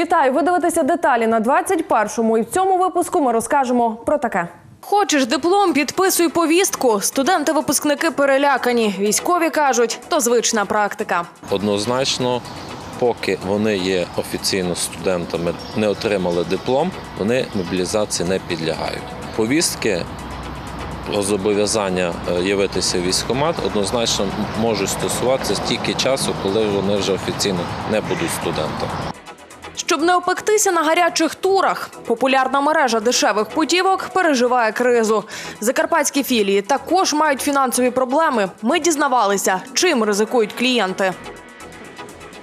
Вітаю! Ви дивитеся деталі на 21-му. І в цьому випуску ми розкажемо про таке. Хочеш диплом, підписуй повістку. Студенти-випускники перелякані. Військові кажуть, то звична практика. Однозначно, поки вони є офіційно студентами, не отримали диплом, вони мобілізації не підлягають. Повістки про зобов'язання е, явитися в військкомат однозначно можуть стосуватися тільки часу, коли вони вже офіційно не будуть студентами. Щоб не опектися на гарячих турах, популярна мережа дешевих путівок переживає кризу. Закарпатські філії також мають фінансові проблеми. Ми дізнавалися, чим ризикують клієнти.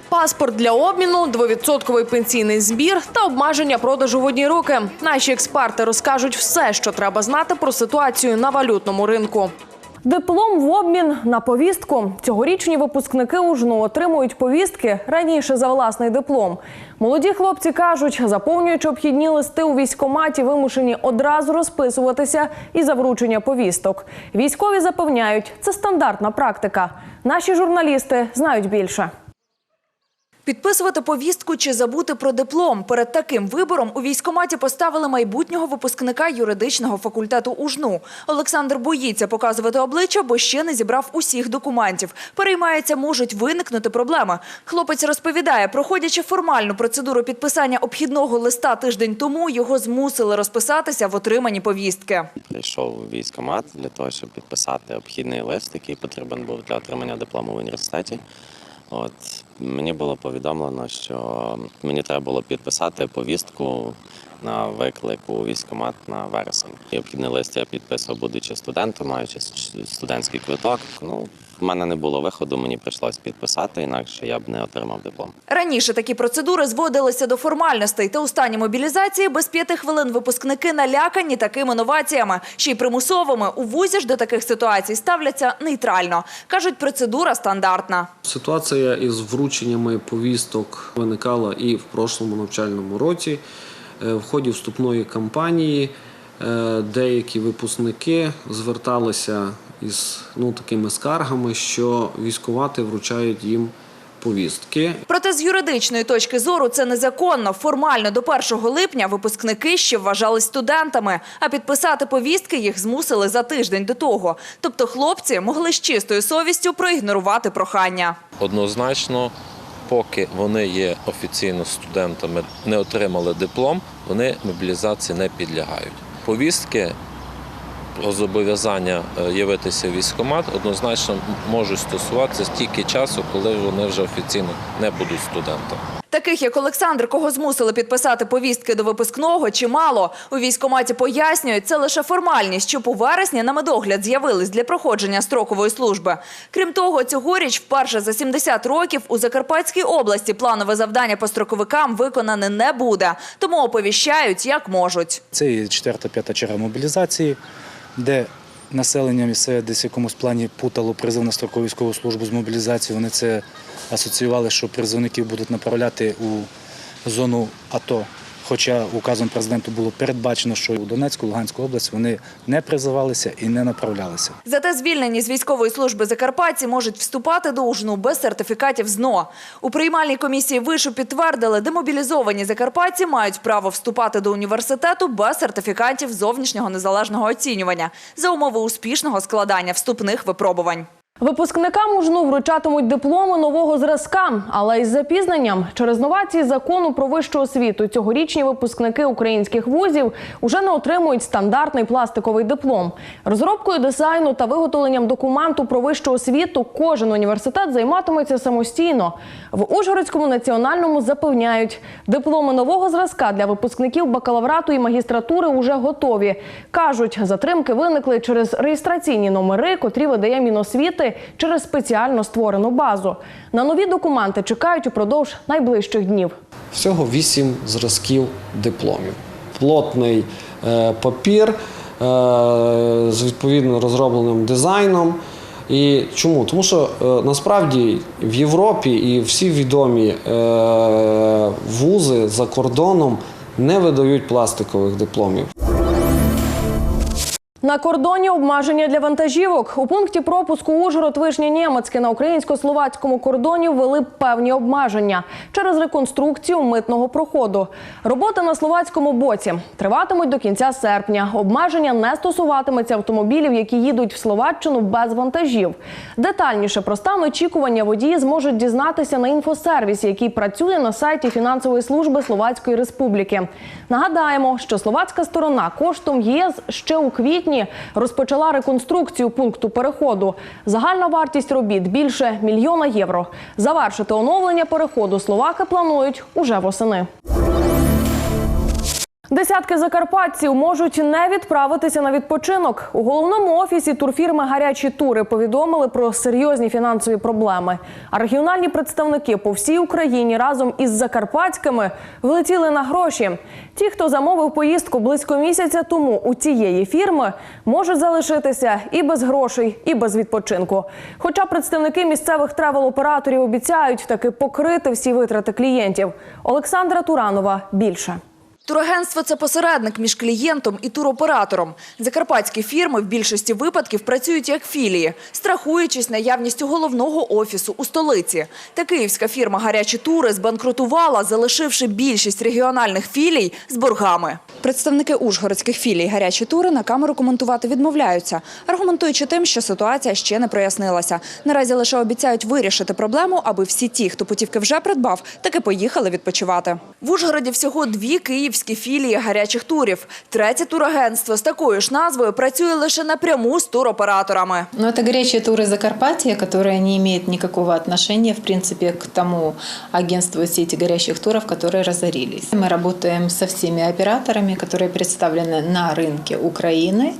Паспорт для обміну, двовідсотковий пенсійний збір та обмеження продажу в одні руки. Наші експерти розкажуть все, що треба знати про ситуацію на валютному ринку. Диплом в обмін на повістку. Цьогорічні випускники УЖНУ отримують повістки раніше за власний диплом. Молоді хлопці кажуть, заповнюючи обхідні листи у військкоматі, вимушені одразу розписуватися і за вручення повісток. Військові запевняють, це стандартна практика. Наші журналісти знають більше. Підписувати повістку чи забути про диплом. Перед таким вибором у військкоматі поставили майбутнього випускника юридичного факультету УЖНУ. Олександр боїться показувати обличчя, бо ще не зібрав усіх документів. Переймається, можуть виникнути проблеми. Хлопець розповідає, проходячи формальну процедуру підписання обхідного листа тиждень тому, його змусили розписатися в отриманні повістки. Прийшов у військкомат для того, щоб підписати обхідний лист, який потрібен був для отримання диплому в університеті. От мені було повідомлено, що мені треба було підписати повістку на виклик у військкомат на вересень. Необхідний обхідний лист я підписав, будучи студентом, маючи студентський квиток. Ну, в мене не було виходу, мені прийшлось підписати, інакше я б не отримав диплом. Раніше такі процедури зводилися до формальностей, та у стані мобілізації без п'яти хвилин випускники налякані такими новаціями, ще й примусовими. У вузі ж до таких ситуацій ставляться нейтрально. Кажуть, процедура стандартна. Ситуація із врученнями повісток виникала і в прошлому навчальному році. Е, В ході вступної кампанії деякі випускники зверталися із ну, такими скаргами, що військовати вручають їм повістки. Проте з юридичної точки зору це незаконно. Формально до 1 липня випускники ще вважались студентами, а підписати повістки їх змусили за тиждень до того. Тобто хлопці могли з чистою совістю проігнорувати прохання. Однозначно, поки вони є офіційно студентами, не отримали диплом, вони мобілізації не підлягають. Повістки про зобов'язання е, явитися в військкомат однозначно можуть стосуватися тільки часу, коли вони вже офіційно не будуть студентами. Таких як Олександр, кого змусили підписати повістки до випускного, чимало. У військкоматі пояснюють, це лише формальність, щоб у вересні на медогляд з'явились для проходження строкової служби. Крім того, цьогоріч вперше за 70 років у Закарпатській області планове завдання по строковикам виконане не буде, тому оповіщають як можуть. Це і четверта-п'ята черга мобілізації, де населення місцеве десь якомусь плані путало призив на строкову військову службу з мобілізацією. Вони це асоціювали, що призовників будуть направляти у зону АТО. Хоча указом президенту було передбачено, що у Донецьку, Луганську область вони не призивалися і не направлялися. Зате звільнені з військової служби закарпатці можуть вступати до ужну без сертифікатів ЗНО. У приймальній комісії вишу підтвердили, демобілізовані закарпатці мають право вступати до університету без сертифікатів зовнішнього незалежного оцінювання за умови успішного складання вступних випробувань. Випускникам ужну вручатимуть дипломи нового зразка, але із запізненням через новації закону про вищу освіту цьогорічні випускники українських вузів уже не отримують стандартний пластиковий диплом. Розробкою дизайну та виготовленням документу про вищу освіту кожен університет займатиметься самостійно. В Ужгородському національному запевняють, дипломи нового зразка для випускників бакалаврату і магістратури уже готові. кажуть, затримки виникли через реєстраційні номери, котрі видає Міносвіти через спеціально створену базу. На нові документи чекають упродовж найближчих днів. Всього вісім зразків дипломів. Плотний е, папір е, з відповідно розробленим дизайном. І чому? Тому що е, насправді в Європі і всі відомі вузи за кордоном не видають пластикових дипломів. На кордоні обмеження для вантажівок. У пункті пропуску Ужгород Вишня Нємецьке на українсько-словацькому кордоні ввели певні обмеження через реконструкцію митного проходу. Роботи на словацькому боці триватимуть до кінця серпня. Обмеження не стосуватиметься автомобілів, які їдуть в Словаччину без вантажів. Детальніше про стан очікування водії зможуть дізнатися на інфосервісі, який працює на сайті фінансової служби Словацької Республіки. Нагадаємо, що словацька сторона коштом ЄС ще у квітні розпочала реконструкцію пункту переходу. Загальна вартість робіт більше мільйона євро. Завершити оновлення переходу словаки планують уже восени. Десятки закарпатців можуть не відправитися на відпочинок. У головному офісі турфірми Гарячі тури повідомили про серйозні фінансові проблеми. А регіональні представники по всій Україні разом із закарпатськими влетіли на гроші. Ті, хто замовив поїздку близько місяця тому у цієї фірми, можуть залишитися і без грошей, і без відпочинку. Хоча представники місцевих тревел-операторів обіцяють таки покрити всі витрати клієнтів. Олександра Туранова більше. Турагентство – це посередник між клієнтом і туроператором. Закарпатські фірми в більшості випадків працюють як філії, страхуючись наявністю головного офісу у столиці. Та київська фірма «Гарячі тури» збанкрутувала, залишивши більшість регіональних філій з боргами. Представники ужгородських філій «Гарячі тури» на камеру коментувати відмовляються, аргументуючи тим, що ситуація ще не прояснилася. Наразі лише обіцяють вирішити проблему, аби всі ті, хто путівки вже придбав, таки поїхали відпочивати. В Ужгороді всього дві київські філії гарячих турів. Третє турагентство з такою ж назвою працює лише напряму з туроператорами. Но это горячие туры Закарпатья, которые не имеют никакого отношения, в принципе, к тому агентству сети горящих туров, которые разорились. Мы работаем со всеми операторами, которые представлены на рынке Украины.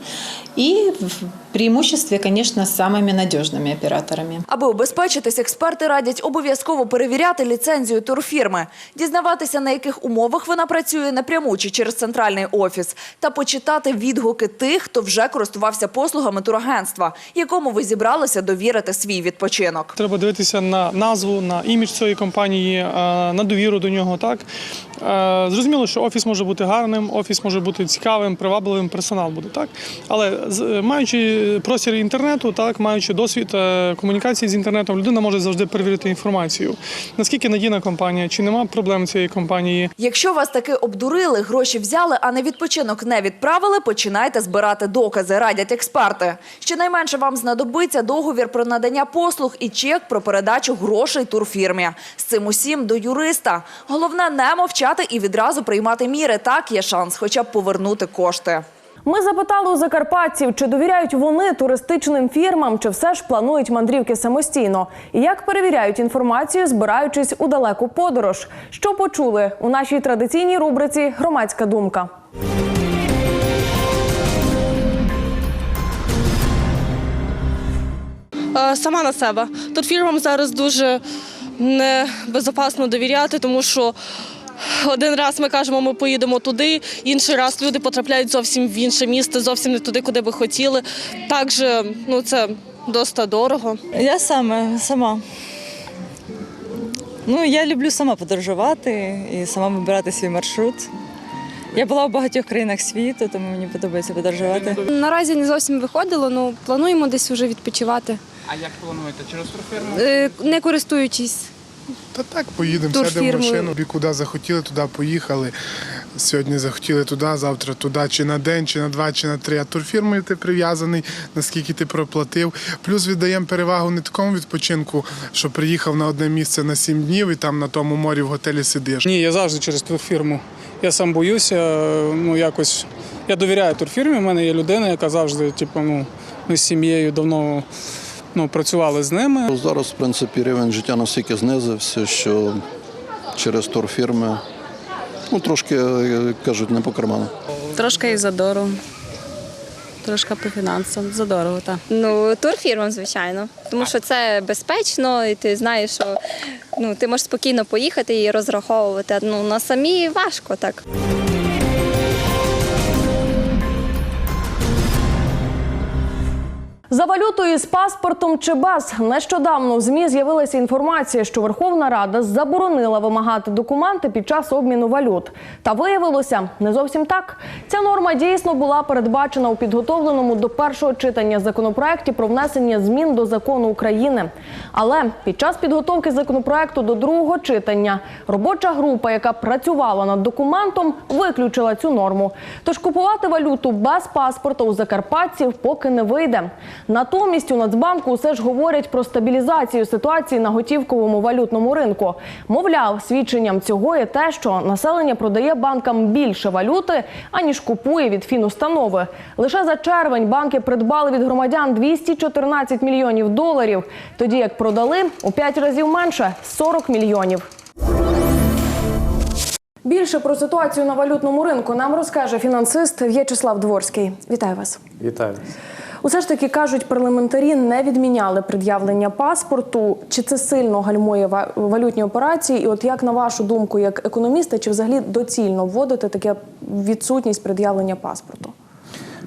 И в преимуществе, конечно, с самыми надежными операторами. Аби убезпечитись, експерти радять обов'язково перевіряти ліцензію турфірми, дізнаватися, на яких умовах вона працює напряму чи через центральний офіс, та почитати відгуки тих, хто вже користувався послугами турагентства, якому ви зібралися довірити свій відпочинок. Треба дивитися на назву, на імідж цієї компанії, е, на довіру до нього. Так Е, зрозуміло, що офіс може бути гарним, офіс може бути цікавим, привабливим, персонал буде так. Але з- маючи простір інтернету, так маючи досвід е, комунікації з інтернетом, людина може завжди перевірити інформацію. Наскільки надійна компанія, чи нема проблем цієї компанії, Якщо вас таки обдурили, гроші взяли, а на відпочинок не відправили, починайте збирати докази, радять експерти. Щонайменше вам знадобиться договір про надання послуг і чек про передачу грошей турфірмі. З цим усім до юриста. Головне не мовчати і відразу приймати міри. Так є шанс хоча б повернути кошти. Ми запитали у закарпатців, чи довіряють вони туристичним фірмам, чи все ж планують мандрівки самостійно, і як перевіряють інформацію, збираючись у далеку подорож. Що почули у нашій традиційній рубриці Громадська думка. Е, Сама на себе. Тут фірмам зараз дуже небезпечно довіряти, тому що один раз ми кажемо, ми поїдемо туди, інший раз люди потрапляють зовсім в інше місце, зовсім не туди, куди би хотіли. Також ну, це досить дорого. Я саме сама. Ну, я люблю сама подорожувати і сама вибирати свій маршрут. Я була в багатьох країнах світу, тому мені подобається подорожувати. Наразі не зовсім виходило, ну плануємо десь вже відпочивати. А як плануєте? Через турфірму? Е, Не користуючись. Та так, поїдемо, сядемо в машину, куди захотіли, туди поїхали. Сьогодні захотіли туди, завтра туди, чи на день, чи на два, чи на три. А турфірмою ти прив'язаний, наскільки ти проплатив. Плюс віддаємо перевагу не такому відпочинку, що приїхав на одне місце на сім днів і там на тому морі в готелі сидиш. ні, я завжди через турфірму. Я сам боюся, ну якось. Я довіряю турфірмі. У мене є людина, яка завжди, типу, ну, ми з сім'єю давно ну, працювали з ними. Зараз, в принципі, рівень життя настільки знизився, що через турфірми ну, трошки, як кажуть, не по карману. Трошки і задорого. Трошки по фінансам. Задорого, так. Ну, турфірмам, звичайно. Тому що це безпечно, і ти знаєш, що ну, ти можеш спокійно поїхати і розраховувати. Ну, на самі важко так. За валютою з паспортом чи без нещодавно в змі з'явилася інформація, що Верховна Рада заборонила вимагати документи під час обміну валют. Та виявилося не зовсім так. Ця норма дійсно була передбачена у підготовленому до першого читання законопроекті про внесення змін до закону України. Але під час підготовки законопроекту до другого читання робоча група, яка працювала над документом, виключила цю норму. Тож купувати валюту без паспорта у закарпатців поки не вийде. Натомість у Нацбанку все ж говорять про стабілізацію ситуації на готівковому валютному ринку. Мовляв, свідченням цього є те, що населення продає банкам більше валюти, аніж купує від фінустанови. Лише за червень банки придбали від громадян 214 мільйонів доларів, тоді як продали у 5 разів менше 40 мільйонів. Більше про ситуацію на валютному ринку нам розкаже фінансист В'ячеслав Дворський. Вітаю вас. Вітаю. Усе ж таки кажуть, парламентарі не відміняли пред'явлення паспорту. Чи це сильно гальмує валютні операції? І от як на вашу думку, як економіста, чи взагалі доцільно вводити таке відсутність пред'явлення паспорту?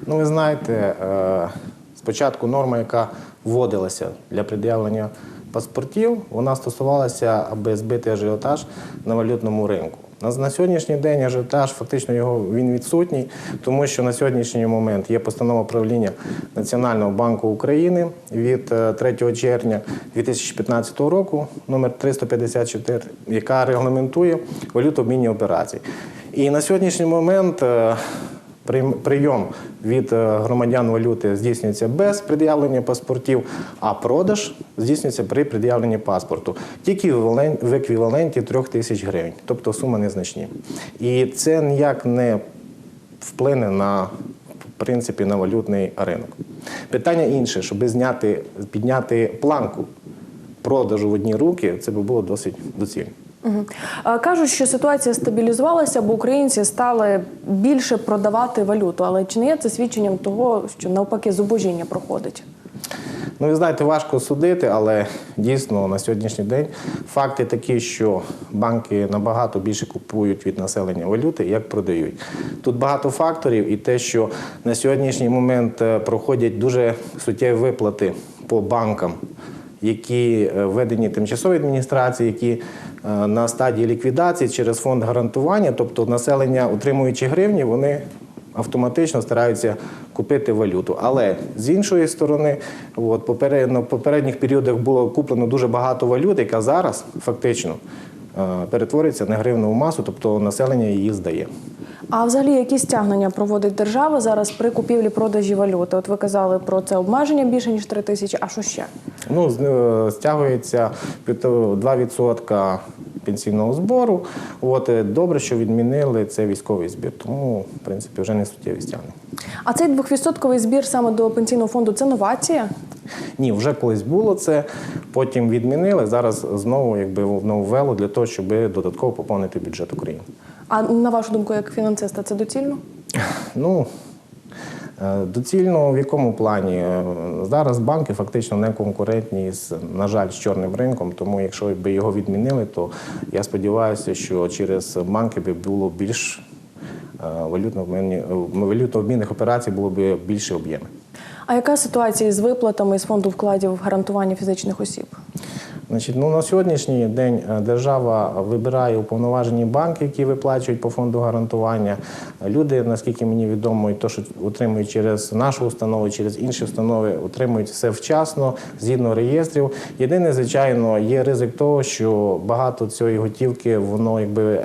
Ну, ви знаєте, е, спочатку норма, яка вводилася для пред'явлення паспортів, вона стосувалася, аби збити ажіотаж на валютному ринку. На, сьогоднішній день ажіотаж фактично його він відсутній, тому що на сьогоднішній момент є постанова правління Національного банку України від е, 3 червня 2015 року, номер 354, яка регламентує валютообмінні операції. І на сьогоднішній момент е, Прийом від е, громадян валюти здійснюється без пред'явлення паспортів, а продаж здійснюється при пред'явленні паспорту. Тільки в еквіваленті 3 тисяч гривень, тобто суми незначні. І це ніяк не вплине на в принципі на валютний ринок. Питання інше, щоб зняти, підняти планку продажу в одні руки, це би було досить доцільно. Кажуть, що ситуація стабілізувалася, бо українці стали більше продавати валюту. Але чи не є це свідченням того, що навпаки зубожіння проходить? Ну, ви знаєте, важко судити, але дійсно на сьогоднішній день факти такі, що банки набагато більше купують від населення валюти, як продають. Тут багато факторів, і те, що на сьогоднішній момент е, проходять дуже суттєві виплати по банкам, які е, введені тимчасові адміністрації, які на стадії ліквідації через фонд гарантування, тобто населення, отримуючи гривні, вони автоматично стараються купити валюту. Але з іншої сторони, от, попередньо, в попередніх періодах було куплено дуже багато валют, яка зараз фактично е, перетворюється на гривневу масу, тобто населення її здає. А взагалі, які стягнення проводить держава зараз при купівлі-продажі валюти? От ви казали про це обмеження більше ніж 3 тисячі. А що ще? Ну, е, стягується 2% пенсійного збору. От, е, добре, що відмінили це військовий збір, тому, в принципі, вже не суттєві стягнення. А цей двохвідсотковий збір саме до пенсійного фонду це новація? Ні, вже колись було це, потім відмінили. Зараз знову якби знову ввело для того, щоб додатково поповнити бюджет України. А на вашу думку, як фінансиста, це доцільно? Ну доцільно в якому плані? Е, Зараз банки фактично не конкурентні з, на жаль, з чорним ринком. Тому якщо б його відмінили, то я сподіваюся, що через банки би було більш е, е, валютно-обмінних операцій було б більше об'єми. А яка ситуація з виплатами з фонду вкладів гарантування фізичних осіб? Значить, ну на сьогоднішній день е, держава вибирає уповноважені банки, які виплачують по фонду гарантування. Люди, наскільки мені відомо, і то, що отримують через нашу установу, через інші установи, отримують все вчасно, згідно реєстрів. Єдине, звичайно, є ризик того, що багато цієї готівки воно якби е,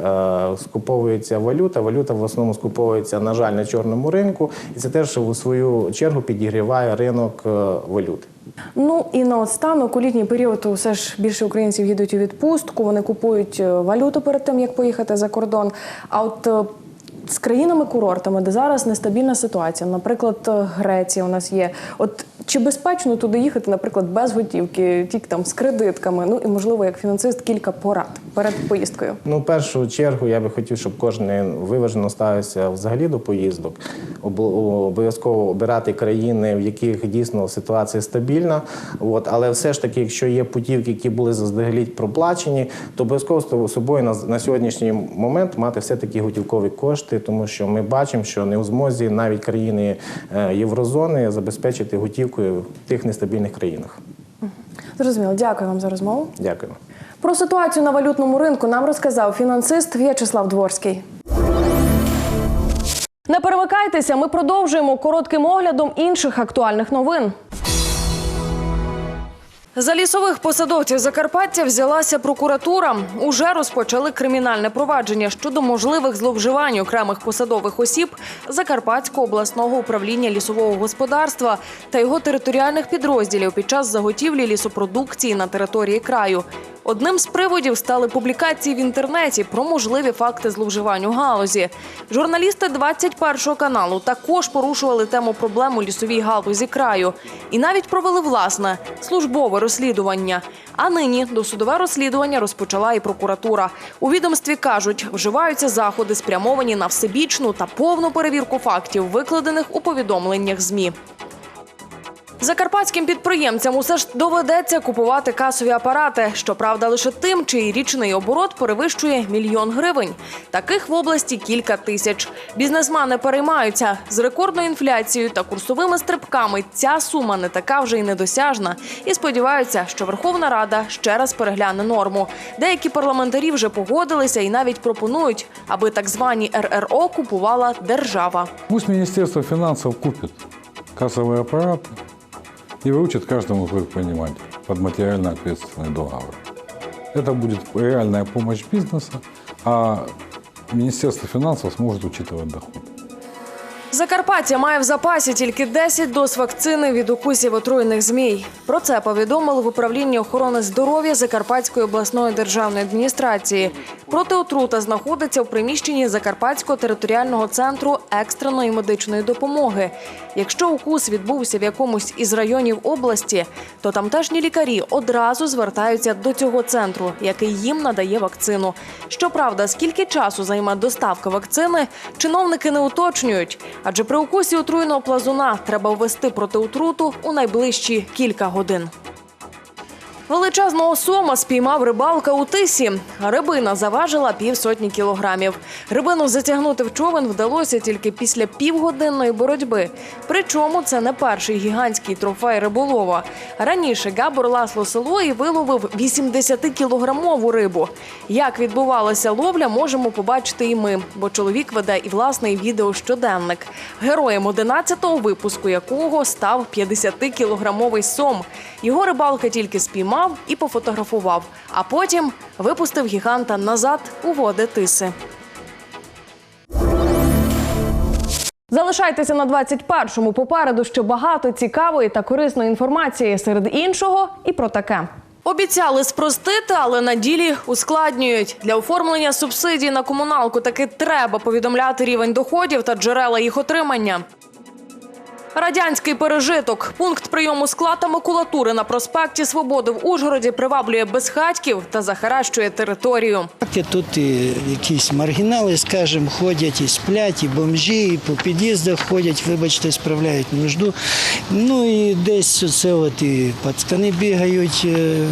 скуповується валюта. Валюта в основному скуповується, на жаль, на чорному ринку, і це теж у свою чергу підігріває ринок е, валюти. Ну і наостанок у літній період все ж більше українців їдуть у відпустку. Вони купують е, валюту перед тим, як поїхати за кордон. А от е, з країнами-курортами, де зараз нестабільна ситуація, наприклад, е, Греція у нас є. От чи безпечно туди їхати, наприклад, без готівки, тільки там з кредитками? Ну і можливо, як фінансист, кілька порад перед поїздкою. Ну, в першу чергу я би хотів, щоб кожен виважено ставився взагалі до поїздок. Об- Обов'язково обирати країни, в яких дійсно ситуація стабільна. От, але все ж таки, якщо є путівки, які були заздалегідь проплачені, то обов'язково з собою на, на сьогоднішній момент мати все-таки готівкові кошти, тому що ми бачимо, що не у змозі навіть країни е, Єврозони забезпечити готівкою витокує в тих нестабільних країнах. Зрозуміло, дякую вам за розмову. Дякую. Про ситуацію на валютному ринку нам розказав фінансист В'ячеслав Дворський. Не перемикайтеся, ми продовжуємо коротким оглядом інших актуальних новин. За лісових посадовців Закарпаття взялася прокуратура. Уже розпочали кримінальне провадження щодо можливих зловживань окремих посадових осіб Закарпатського обласного управління лісового господарства та його територіальних підрозділів під час заготівлі лісопродукції на території краю. Одним з приводів стали публікації в інтернеті про можливі факти зловживань у галузі. Журналісти 21 каналу також порушували тему проблем у лісовій галузі краю і навіть провели власне службове розслідування. А нині досудове розслідування розпочала і прокуратура. У відомстві кажуть, вживаються заходи, спрямовані на всебічну та повну перевірку фактів, викладених у повідомленнях ЗМІ. Закарпатським підприємцям усе ж доведеться купувати касові апарати. Щоправда, лише тим, чий річний оборот перевищує мільйон гривень. Таких в області кілька тисяч. Бізнесмени переймаються з рекордною інфляцією та курсовими стрибками. Ця сума не така вже й недосяжна. І сподіваються, що Верховна Рада ще раз перегляне норму. Деякі парламентарі вже погодилися і навіть пропонують, аби так звані РРО купувала держава. Пусть Министерство финансов купит кассовые аппараты и выучит каждому предпринимателю под материально ответственный договор. Это будет реальная помощь бизнесу, а Министерство финансов сможет учитывать доход. Закарпаття має в запасі тільки 10 доз вакцини від укусів отруєних змій. Про це повідомили в управлінні охорони здоров'я Закарпатської обласної державної адміністрації. Протиотрута знаходиться в приміщенні Закарпатського територіального центру екстреної медичної допомоги. Якщо укус відбувся в якомусь із районів області, то тамтешні лікарі одразу звертаються до цього центру, який їм надає вакцину. Щоправда, скільки часу займе доставка вакцини, чиновники не уточнюють. Адже при укусі отруєного плазуна треба ввести протиутруту у найближчі кілька годин. Величезного сома спіймав рибалка у тисі. Рибина заважила півсотні кілограмів. Рибину затягнути в човен вдалося тільки після півгодинної боротьби. Причому це не перший гігантський трофей риболова. Раніше Габор Ласло Селої виловив 80-кілограмову рибу. Як відбувалася ловля, можемо побачити і ми, бо чоловік веде і власний відеощоденник. Героєм 11-го випуску якого став 50-кілограмовий сом. Його рибалка тільки спіймав і пофотографував, а потім випустив гіганта назад у води тиси. Залишайтеся на 21-му. Попереду ще багато цікавої та корисної інформації. Серед іншого і про таке. Обіцяли спростити, але на ділі ускладнюють. Для оформлення субсидій на комуналку таки треба повідомляти рівень доходів та джерела їх отримання. Радянський пережиток. Пункт прийому скла та макулатури на проспекті Свободи в Ужгороді приваблює безхатьків та захаращує територію. Тут і якісь маргінали, скажімо, ходять і сплять, і бомжі, і по під'їздах ходять, вибачте, справляють нужду. Ну і десь це от і пацкани бігають, е,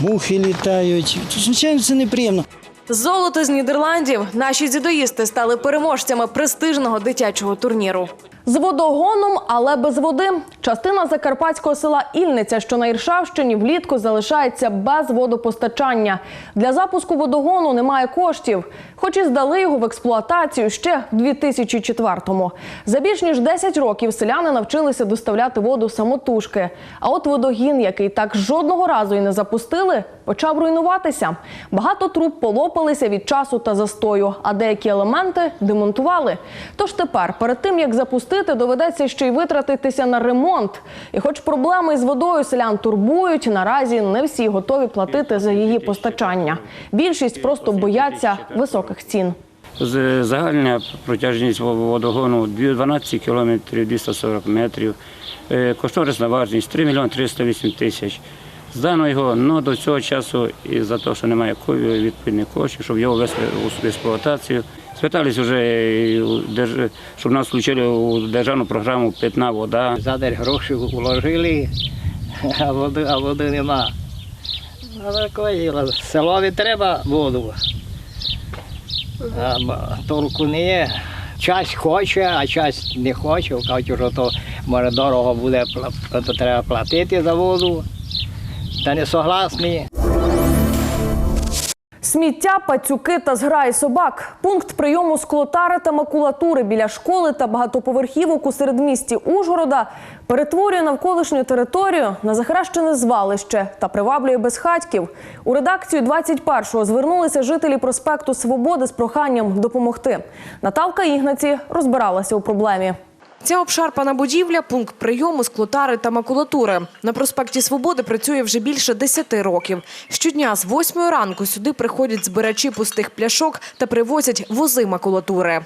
мухи літають. Звичайно, це неприємно. Золото з Нідерландів. Наші дзюдоїсти стали переможцями престижного дитячого турніру. З водогоном, але без води. Частина закарпатського села Ільниця, що на Іршавщині, влітку залишається без водопостачання. Для запуску водогону немає коштів, хоч і здали його в експлуатацію ще в 2004-му. За більш ніж 10 років селяни навчилися доставляти воду самотужки. А от водогін, який так жодного разу і не запустили, почав руйнуватися. Багато труб полопалися від часу та застою, а деякі елементи демонтували. Тож тепер, перед тим як запустити, доведеться ще й витратитися на ремонт. І хоч проблеми з водою селян турбують, наразі не всі готові платити за її постачання. Більшість просто бояться високих цін. Загальна протяжність водогону 12 кілометрів 240 метрів. Е, Кошторисна вартість 3 мільйони 308 тисяч. Здано його ну, до цього часу і за те, що немає відповідних коштів, щоб його ввести у експлуатацію. Спитались вже, щоб нас включили у державну програму Питна вода. Задер гроші вложили, а води, а води нема. А таке діло. Селові треба воду. А толку не є. Часть хоче, а часть не хоче. Кажуть, що то Може дорого буде, то треба платити за воду. Та не согласні. Сміття, пацюки та зграї собак. Пункт прийому склотари та макулатури біля школи та багатоповерхівок у середмісті Ужгорода перетворює навколишню територію на захаращене звалище та приваблює безхатьків. У редакцію 21-го звернулися жителі проспекту Свободи з проханням допомогти. Наталка Ігнаці розбиралася у проблемі. Ця обшарпана будівля пункт прийому склотари та макулатури. На проспекті Свободи працює вже більше 10 років. Щодня з 8 ранку сюди приходять збирачі пустих пляшок та привозять вози макулатури.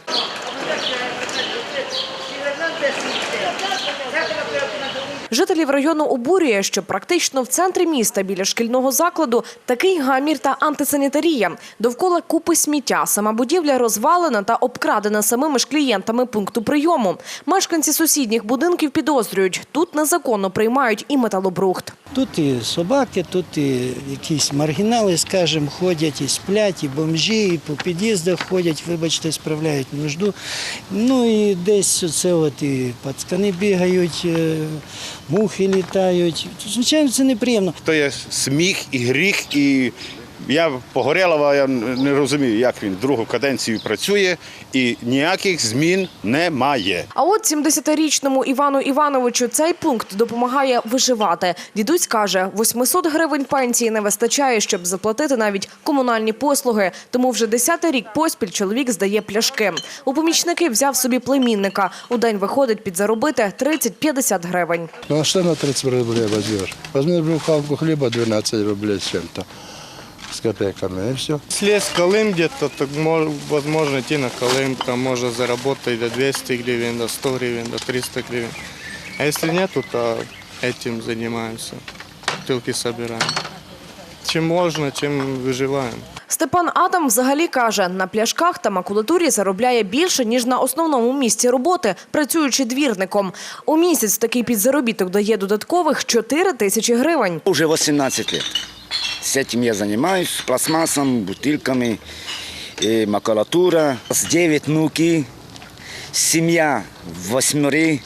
Жителів району обурює, що практично в центрі міста біля шкільного закладу такий гамір та антисанітарія. Довкола купи сміття. Сама будівля розвалена та обкрадена самими ж клієнтами пункту прийому. Мешканці сусідніх будинків підозрюють, тут незаконно приймають і металобрухт. Тут і собаки, тут і якісь маргінали, скажімо, ходять, і сплять, і бомжі, і по під'їздах ходять, вибачте, справляють нужду. Ну і десь оце от і пацкани бігають, е, мухи літають. Звичайно, це неприємно. То є сміх і гріх, і я Погорєлова, я не розумію, як він другу каденцію працює, і ніяких змін немає. А от 70-річному Івану Івановичу цей пункт допомагає виживати. Дідусь каже, 800 гривень пенсії не вистачає, щоб заплатити навіть комунальні послуги. Тому вже 10-й рік поспіль чоловік здає пляшки. У помічники взяв собі племінника. У день виходить підзаробити 30-50 гривень. Ну а что на 30 рублей возьмешь? Возьми буханку хлеба 12 рублей с чем-то, с копейками, и все. Если есть Колым где-то, то мож- возможно идти на Колым, там можно заработать до 200 гривен, до 100 гривен, до 300 гривен. А если нету, то этим занимаемся, бутылки собираем. Чем можно, чем выживаем. Степан Адам взагалі каже, на пляшках та макулатурі заробляє більше, ніж на основному місці роботи, працюючи двірником. У місяць такий підзаробіток дає додаткових 4 тисячі гривень. Уже 18 лет. С этим я занимаюсь, пластмассом, бутылками, э, макулатура. С 9 внуки, семья восьмери,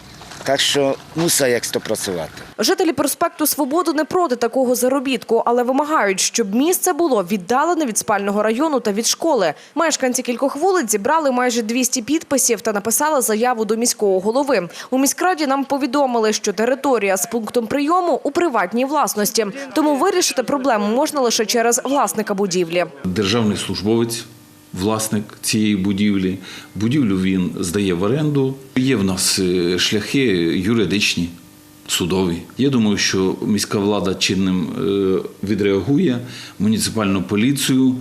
так що мусить як то працювати. Жителі проспекту Свободи не проти такого заробітку, але вимагають, щоб місце було віддалене від спального району та від школи. Мешканці кількох вулиць зібрали майже 200 підписів та написали заяву до міського голови. У міськраді нам повідомили, що територія з пунктом прийому у приватній власності, тому вирішити проблему можна лише через власника будівлі. державний службовець, власник цієї будівлі. Будівлю він здає в оренду. Є в нас е, шляхи юридичні, судові. Я думаю, що міська влада чинним е, відреагує, муніципальну поліцію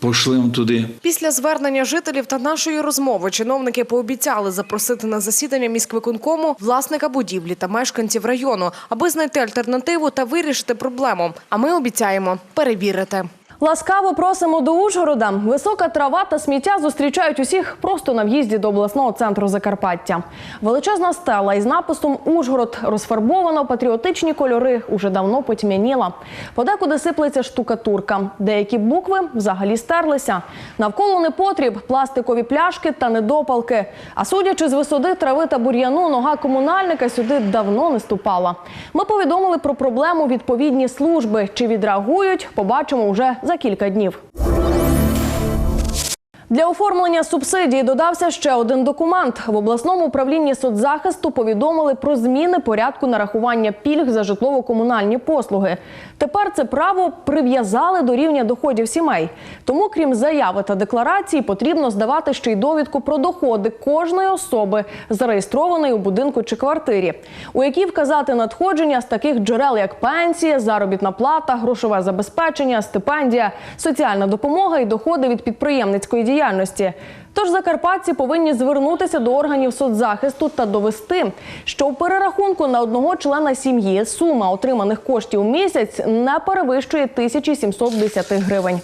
пошлемо туди. Після звернення жителів та нашої розмови чиновники пообіцяли запросити на засідання міськвиконкому власника будівлі та мешканців району, аби знайти альтернативу та вирішити проблему. А ми обіцяємо перевірити. Ласкаво просимо до Ужгорода. Висока трава та сміття зустрічають усіх просто на в'їзді до обласного центру Закарпаття. Величезна стела із написом Ужгород розфарбована в патріотичні кольори уже давно потьмяніла. Подекуди сиплеться штукатурка. Деякі букви взагалі стерлися. Навколо непотріб, пластикові пляшки та недопалки. А судячи з висоти трави та бур'яну, нога комунальника сюди давно не ступала. Ми повідомили про проблему відповідні служби. Чи відреагують, побачимо вже за кілька днів. Для оформлення субсидії додався ще один документ. В обласному управлінні соцзахисту повідомили про зміни порядку нарахування пільг за житлово-комунальні послуги. Тепер це право прив'язали до рівня доходів сімей. Тому, крім заяви та декларації, потрібно здавати ще й довідку про доходи кожної особи, зареєстрованої у будинку чи квартирі, у якій вказати надходження з таких джерел, як пенсія, заробітна плата, грошове забезпечення, стипендія, соціальна допомога і доходи від підприємницької діяльності. Тож закарпатці повинні звернутися до органів соцзахисту та довести, що в перерахунку на одного члена сім'ї сума отриманих коштів у місяць не перевищує 1710 гривень.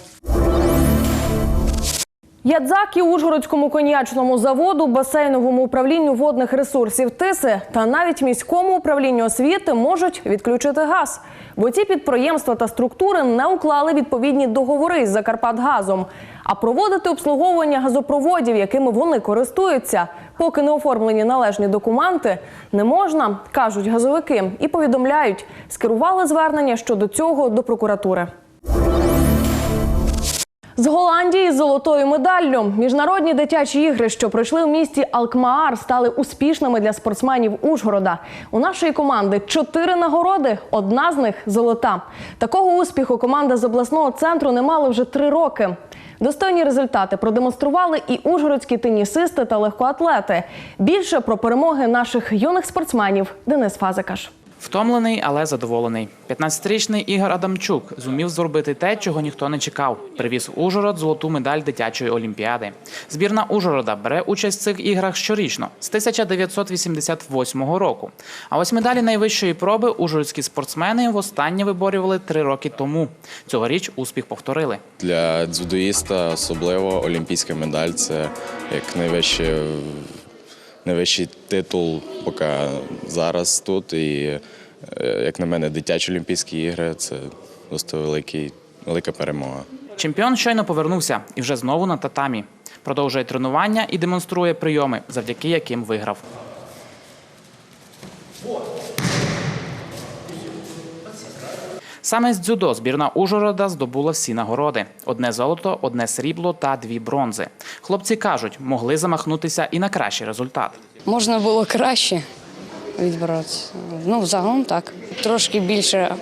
Ядзакі, Ужгородському коньячному заводу, басейновому управлінню водних ресурсів Тиси та навіть міському управлінню освіти можуть відключити газ, бо ці підприємства та структури не уклали відповідні договори з Закарпатгазом. А проводити обслуговування газопроводів, якими вони користуються, поки не оформлені належні документи, не можна, кажуть газовики, і повідомляють, скерували звернення щодо цього до прокуратури. З Голландії з золотою медаллю міжнародні дитячі ігри, що пройшли у місті Алкмаар, стали успішними для спортсменів Ужгорода. У нашої команди чотири нагороди. Одна з них золота. Такого успіху команда з обласного центру не мала вже три роки. Достойні результати продемонстрували і ужгородські тенісисти та легкоатлети. Більше про перемоги наших юних спортсменів Денис Фазикаш. Втомлений, але задоволений. 15-річний Ігор Адамчук зумів зробити те, чого ніхто не чекав. Привіз Ужгород золоту медаль дитячої олімпіади. Збірна Ужгорода бере участь в цих іграх щорічно з 1988 року. А ось медалі найвищої проби ужгородські спортсмени востаннє виборювали три роки тому. Цьогоріч успіх повторили. Для дзюдоїста особливо олімпійська медаль це як найвищий, найвищий титул, поки зараз тут. І, е, як на мене, дитячі Олімпійські ігри це просто великий, велика перемога. Чемпіон щойно повернувся і вже знову на татамі. Продовжує тренування і демонструє прийоми, завдяки яким виграв. Саме з дзюдо збірна Ужгорода здобула всі нагороди: одне золото, одне срібло та дві бронзи. Хлопці кажуть, могли замахнутися і на кращий результат. Можна було краще відборотися. Ну, загалом так. Трошки більше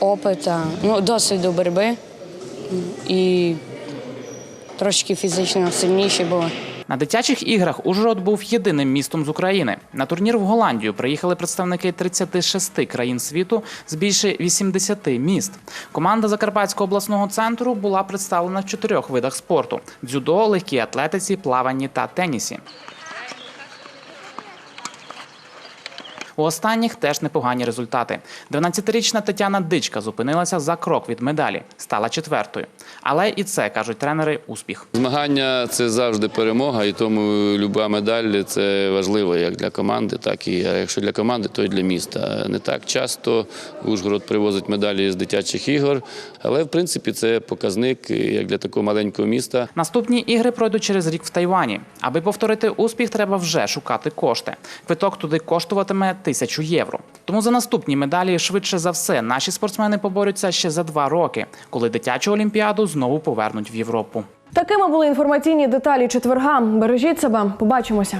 опиту, ну, досвіду боротьби і трошки фізично сильніші були. На дитячих іграх Ужгород був єдиним містом з України. На турнір в Голландію приїхали представники 36 країн світу з більше 80 міст. Команда Закарпатського обласного центру була представлена в чотирьох видах спорту: дзюдо, легкій атлетиці, плаванні та тенісі. У останніх теж непогані результати. 12-річна Тетяна Дичка зупинилася за крок від медалі, стала четвертою. Але і це кажуть тренери успіх. Змагання це завжди перемога, і тому люба медаль це важливо як для команди, так і а якщо для команди, то й для міста. Не так часто Ужгород привозить медалі з дитячих ігор, але в принципі це показник як для такого маленького міста. Наступні ігри пройдуть через рік в Тайвані. Аби повторити успіх, треба вже шукати кошти. Квиток туди коштуватиме тисячу євро. Тому за наступні медалі швидше за все наші спортсмени поборються ще за два роки, коли дитячу олімпіаду знову повернуть в Європу. Такими були інформаційні деталі четверга. Бережіть себе, побачимося.